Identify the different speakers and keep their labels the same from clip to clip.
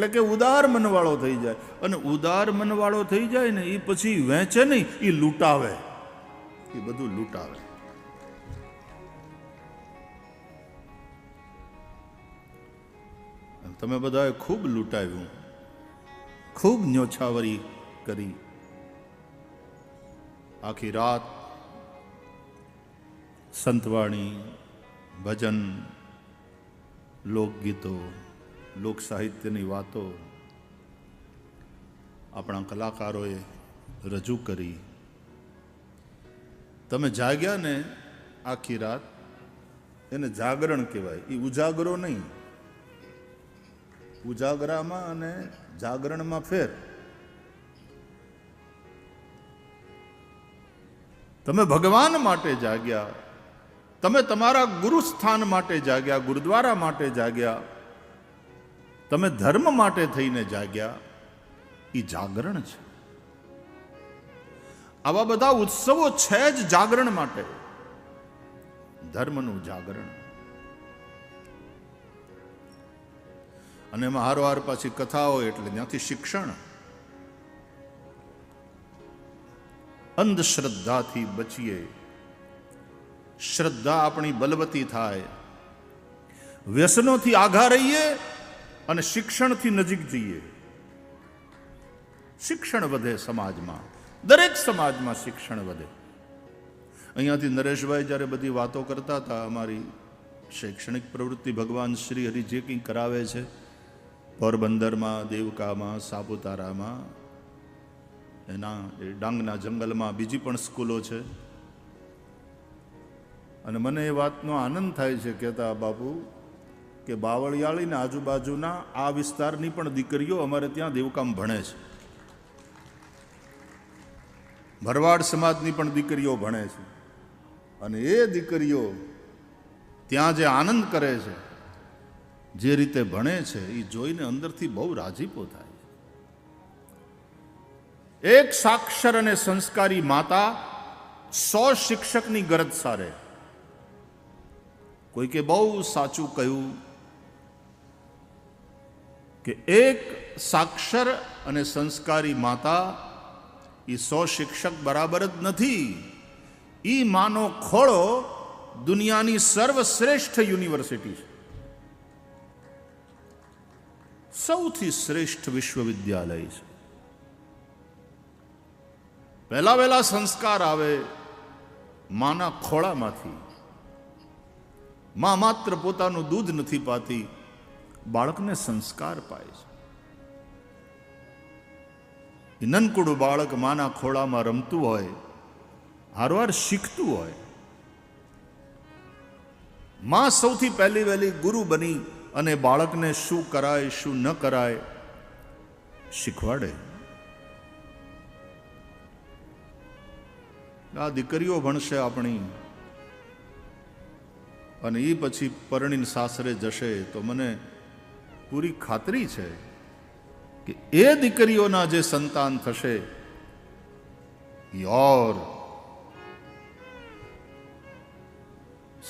Speaker 1: એટલે કે ઉદાર મનવાળો થઈ જાય. અને ઉદાર મનવાળો થઈ જાય ને એ પછી વેચે નહીં એ લૂંટાવે. એ બધું લૂંટાવે. તમે બધાએ ખૂબ લૂંટાવ્યું. ખૂબ ન્યોછાવરી કરી. આખી રાત સંતવાણી, ભજન, લોકગીતો. લોક સાહિત્યની વાતો આપણા કલાકારોએ રજૂ કરી. તમે જાગ્યા ને આખી રાત, એને જાગરણ કહેવાય. એ ઉજાગરો નહીં. ઉજાગરામાં અને જાગરણમાં ફેર. તમે ભગવાન માટે જાગ્યા. તમે તમારા ગુરુસ્થાન માટે જાગ્યા, ગુરુદ્વારા માટે જાગ્યા. તમે ધર્મ માટે થઈને જાગ્યા એ જાગરણ છે. આવા બધા ઉત્સવો છે જ જાગરણ માટે. ધર્મનું જાગરણ. અને એમાં પાછી કથાઓ એટલે ત્યાંથી શિક્ષણ. અંધશ્રદ્ધાથી બચીએ. શ્રદ્ધા આપણી બલવતી થાય. વ્યસનોથી આઘા રહીએ. અને શિક્ષણથી નજીક જઈએ. શિક્ષણ વધે સમાજમાં. દરેક સમાજમાં શિક્ષણ વધે. અહીંયાથી નરેશભાઈ જ્યારે બધી વાતો કરતા હતા, અમારી શૈક્ષણિક પ્રવૃત્તિ ભગવાન શ્રી હરિ જે કંઈ કરાવે છે, પોરબંદરમાં, દેવકામાં, સાપુતારામાં, એના એ ડાંગના જંગલમાં, બીજી પણ સ્કૂલો છે. અને મને એ વાતનો આનંદ થાય છે, કહેતા બાપુ કે બાવળિયાળીના આજુબાજુના આ વિસ્તારની પણ દીકરીઓ અમારે ત્યાં દેવકામ ભણે છે. ભરવાડ સમાજની પણ દીકરીઓ ભણે છે. અને એ દીકરીઓ ત્યાં જે આનંદ કરે છે, જે રીતે ભણે છે એ જોઈને અંદરથી બહુ રાજીપો થાય એક સાક્ષર અને સંસ્કારી માતા સો શિક્ષકની ગરજ સારે. કોઈકે બહુ સાચું કહ્યું કે એક સાક્ષર અને સંસ્કારી માતા એ સો શિક્ષક બરાબર જ નથી. એ માનો ખોળો દુનિયાની સર્વશ્રેષ્ઠ યુનિવર્સિટી છે. સૌથી શ્રેષ્ઠ વિશ્વવિદ્યાલય છે. પહેલા વહેલા સંસ્કાર આવે માના ખોળામાંથી. માં માત્ર પોતાનું દૂધ નથી પાતી બાળકને સંસ્કાર પાય છે. નનકુડું બાળક માના ખોળામાં રમતું હોય, હારવાર શીખતું હોય. માં સૌથી પહેલી વહેલી ગુરુ બની અને બાળકને શું કરાય, શું ન કરાય, શીખવાડે. આ દીકરીઓ ભણશે આપણી. અને એ પછી પરણીને સાસરે જશે તો મને પૂરી ખાતરી છે કે એ દીકરીઓના જે સંતાન થશે, યોર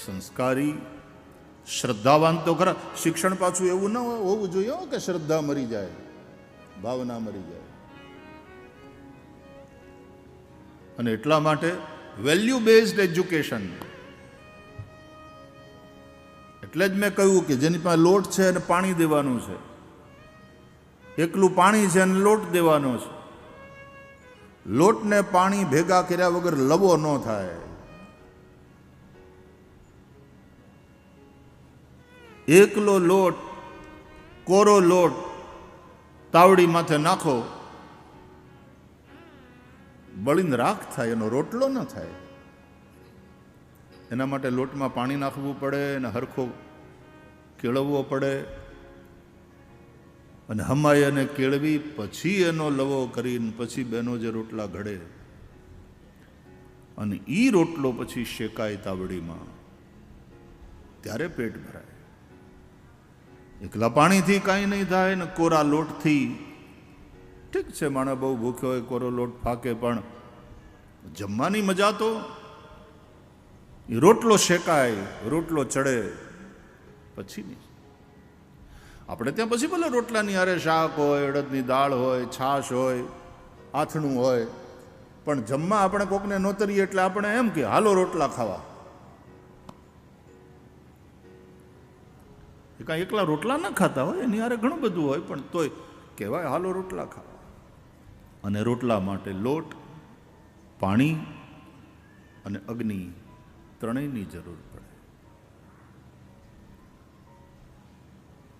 Speaker 1: સંસ્કારી, શ્રદ્ધાવાન તો ખરા. શિક્ષણ પાછું એવું ન હોવું જોઈએ કે શ્રદ્ધા મરી જાય, ભાવના મરી જાય. અને એટલા માટે વેલ્યુ બેઝડ એજ્યુકેશન એટલે જ મેં કહ્યું કે જેની પાસે લોટ છે અને પાણી દેવાનું છે. એકલું પાણી છે અને લોટ દેવાનો છે. લોટને પાણી ભેગા કર્યા વગર લવો ન થાય. એકલો લોટ, કોરો લોટ તાવડી માથે નાખો. બળીને રાખ થાય, એનો રોટલો ન થાય. એના માટે લોટમાં પાણી નાખવું પડે અને હરખો કેળવવો પડે. અને હમાય અને કેળવી, પછી એનો લવો કરીને પછી બેનો જે રોટલા ઘડે. અને એ રોટલો પછી શેકાય તાવડીમાં. ત્યારે પેટ ભરાય. એકલા પાણીથી કાંઈ નહીં થાય ને કોરા લોટથી. ઠીક છે, માણસ બહુ ભૂખ્યો હોય, કોરો લોટ ફાકે, પણ જમવાની મજા તો રોટલો શેકાય, રોટલો ચડે, પછી નહીં. આપણે ત્યાં પછી ભલે રોટલાની હારે શાક હોય, અડદની દાળ હોય, છાશ હોય, આથણું હોય, પણ જમવા આપણે કોકને નોતરીએ એટલે આપણે એમ કે, હાલો રોટલા ખાવા. એ કાંઈ એકલા રોટલા ના ખાતા હોય, એની હારે ઘણું બધું હોય, પણ તોય કહેવાય, હાલો રોટલા ખાવા. અને રોટલા માટે લોટ, પાણી અને અગ્નિ ત્રણેયની જરૂર પડે.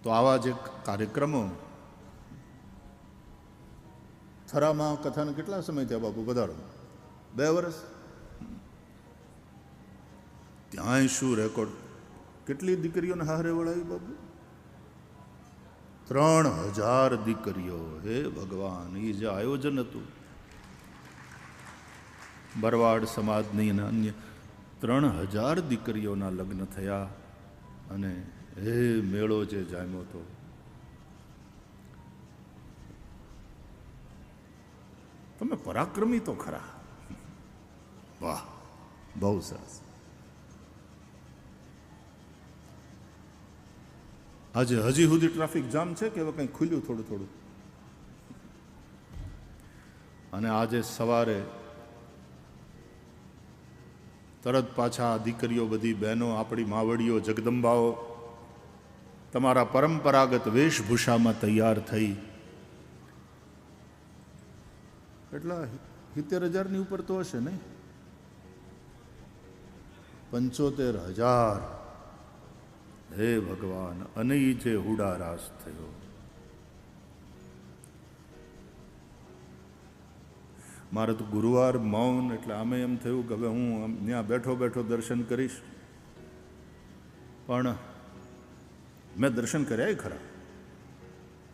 Speaker 1: તો આવા જે કાર્યક્રમો. થરામાં કથાને કેટલા સમય થયા બાપુ? વધારો. બે વર્ષ ત્યાંય શું રેકોર્ડ? કેટલી દીકરીઓને હારે વળાવી બાપુ? ત્રણ હજાર દીકરીઓ. હે ભગવાન એ જે આયોજન હતું. બરવાડ સમાજની અને અન્ય ત્રણ હજાર દીકરીઓના લગ્ન થયા અને હે મેળો જે જામ્યો હતો. તમે પરાક્રમી તો ખરા. વાહ, બહુ સરસ. આજે હજી સુધી ટ્રાફિક જામ છે કે હવે કંઈ ખુલ્યું થોડું થોડું? અને આજે સવારે તરત પાછા આ દીકરીઓ બધી બહેનો, આપણી માવડીઓ, જગદંબાઓ, તમારા પરંપરાગત વેશભૂષામાં તૈયાર થઈ. એટલા સિત્તેર હજારની ઉપર તો હશે નહીં? પંચોતેર હજાર. હે ભગવાન અને જે હુડારાસ થયો. મારે તો ગુરુવાર, મૌન, એટલે આમે એમ થયું કે હવે હું ત્યાં બેઠો બેઠો દર્શન કરીશ. પણ મેં દર્શન કર્યા ખરા?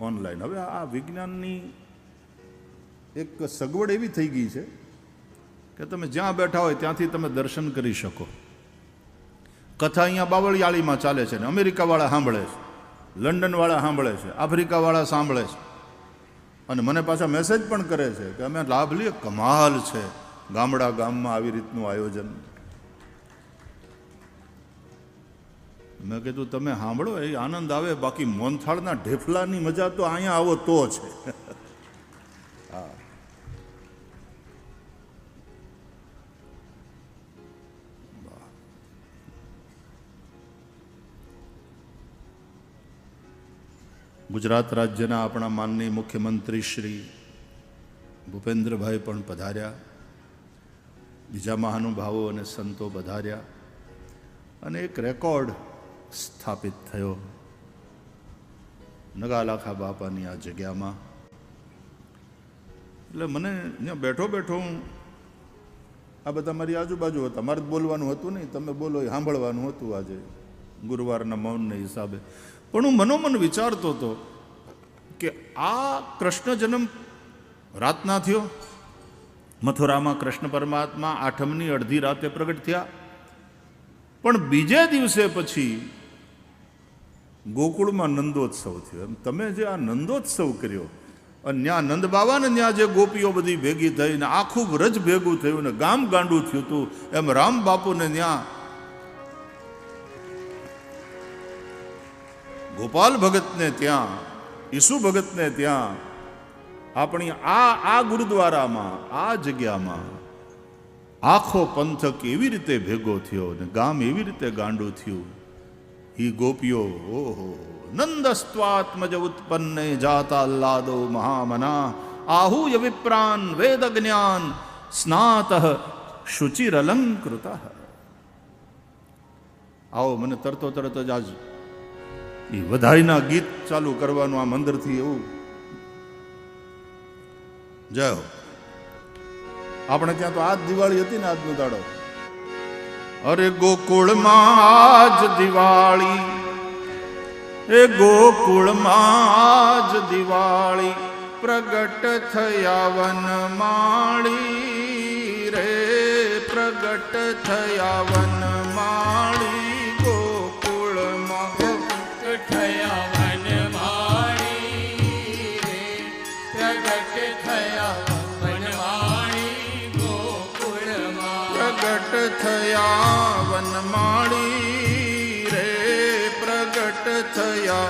Speaker 1: ઓનલાઈન. હવે આ વિજ્ઞાનની એક સગવડ એવી થઈ ગઈ છે કે તમે જ્યાં બેઠા હોય ત્યાંથી તમે દર્શન કરી શકો. કથા અહીંયા બાવળિયાળીમાં ચાલે છે ને, અમેરિકાવાળા સાંભળે છે, લંડનવાળા સાંભળે છે, આફ્રિકાવાળા સાંભળે છે. અને મને પાછા મેસેજ પણ કરે છે કે અમે લાભ લઈએ કમાલ છે. ગામડા ગામમાં આવી રીતનું આયોજન. મેં કીધું, તમે સાંભળો, એ આનંદ આવે, બાકી મોનથાળના ઢેફલાની મજા તો અહીંયા આવો તો છે ગુજરાત રાજ્યના આપણા માનની મુખ્યમંત્રી શ્રી ભૂપેન્દ્રભાઈ પણ પધાર્યા, બીજા મહાનુભાવો અને સંતો પધાર્યા અને એક રેકોર્ડ સ્થાપિત થયો નગાલાખા બાપાની આ જગ્યામાં. એટલે મને ત્યાં બેઠો બેઠો હું આ બધા મારી આજુબાજુ હતા. મારે બોલવાનું હતું નહીં. તમે બોલો એ સાંભળવાનું હતું આજે ગુરુવારના મૌનને હિસાબે. પણ હું મનોમન વિચારતો હતો કે આ કૃષ્ણ જન્મ રાતના થયો. મથુરામાં કૃષ્ણ પરમાત્મા આઠમની અડધી રાતે પ્રગટ થયા. પણ બીજે દિવસે પછી ગોકુળમાં નંદોત્સવ થયો. એમ તમે જે આ નંદોત્સવ કર્યો અને ત્યાં નંદ બાબાને ત્યાં જે ગોપીઓ બધી ભેગી થઈને આખું વ્રજ ભેગું થયું ને ગામ ગાંડું થયું હતું એમ રામ બાપુને ત્યાં ગોપાલ ભગતને ત્યાં, ઈસુ ભગતને ત્યાં, આપણી આ આ ગુરુદ્વારામાં, આ જગ્યામાં આખો પંથક એવી રીતે ભેગો થયો ને ગામ એવી રીતે ગાંડું થયું? ઈ ગોપીઓ, ઓહો, નંદસ્વાત્મજ ઉત્પન્ને જાતા લાદો મહામના આહુય વિપ્રાન વેદ જ્ઞાન સ્નાત શુચિરલંકૃત. આવો, મને તરતો તરત જ આજ એ વધારીના ગીત ચાલુ કરવાનું આ મંદિરથી એવું. જય આપણે ત્યાં તો આજ દિવાળી હતી ને આજનો દાડો. અરે ગોકુળમાં આજ દિવાળી. એ ગોકુળમાં આજ દિવાળી પ્રગટ થયા વન માળી રે, પ્રગટ થયા વન માળી થયા વનમાળી રે પ્રગટ થયા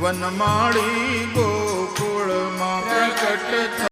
Speaker 1: વનમાળી ગોકુળમાં
Speaker 2: પ્રગટ